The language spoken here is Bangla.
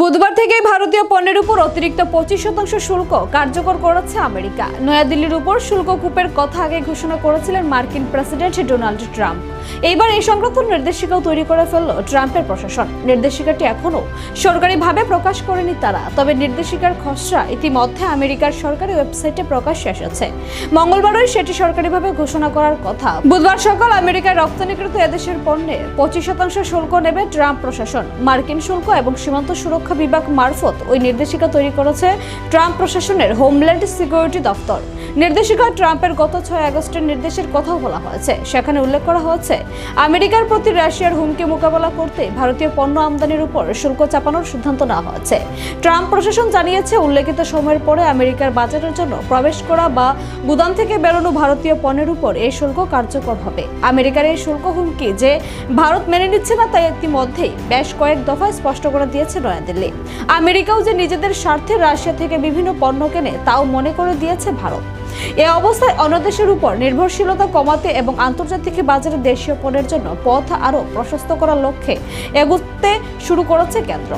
বুধবার থেকে ভারতীয় পণ্যের উপর অতিরিক্ত পঁচিশ শতাংশ শুল্ক কার্যকর করেছে আমেরিকা। নয়াদিল্লির উপর শুল্ক কূপের কথা আগে ঘোষণা করেছিলেন মার্কিন প্রেসিডেন্ট ডোনাল্ড ট্রাম্প। এইবার এই সংক্রান্ত নির্দেশিকাও তৈরি করে ফেলল ট্রাম্পের প্রশাসন। নির্দেশিকাটি এখনও সরকারিভাবে প্রকাশ করেনি তারা। তবে নির্দেশিকার খসড়া ইতিমধ্যে আমেরিকার সরকারি ওয়েবসাইটে প্রকাশ্যে এসেছে। মঙ্গলবারই সেটি সরকারিভাবে ঘোষণা করার কথা। বুধবার সকাল আমেরিকায় রপ্তানিকৃত এদেশের পণ্যে পঁচিশ শতাংশ শুল্ক নেবে ট্রাম্প প্রশাসন। মার্কিন শুল্ক এবং সীমান্ত সুরক্ষা বিভাগ মারফত ওই নির্দেশিকা তৈরি করেছে ট্রাম্প প্রশাসনের হোমল্যান্ড সিকিউরিটি দপ্তর নির্দেশিকা ট্রাম্পের গত ছয় আগস্টের নির্দেশের কথাও বলা হয়েছে। সেখানে উল্লেখ করা হয়েছে, আমেরিকার প্রতি রাশিয়ার হুমকি মোকাবেলা করতে ভারতীয় পণ্য আমদানির উপর শুল্ক চাপানোর সিদ্ধান্ত নেওয়া হয়েছে। ট্রাম্প প্রশাসন জানিয়েছে, উল্লেখিত সময়ের পরে আমেরিকার বাজারের জন্য প্রবেশ করা বা গুদাম থেকে বেরোনো ভারতীয় পণ্যের উপর এই শুল্ক কার্যকর হবে। আমেরিকার এই শুল্ক হুমকি যে ভারত মেনে নিচ্ছে না তাই ইতিমধ্যেই বেশ কয়েক দফায় স্পষ্ট করে দিয়েছে নয়াদিল্লি। আমেরিকাও যে নিজেদের স্বার্থে রাশিয়া থেকে বিভিন্ন পণ্য কেনে, তাও মনে করে দিয়েছে ভারত। এ অবস্থায় অন্য দেশের উপর নির্ভরশীলতা কমাতে এবং আন্তর্জাতিক বাজারে দেশীয় পণ্যের জন্য পথ আরও প্রশস্ত করার লক্ষ্যে এগুতে শুরু করেছে কেন্দ্র।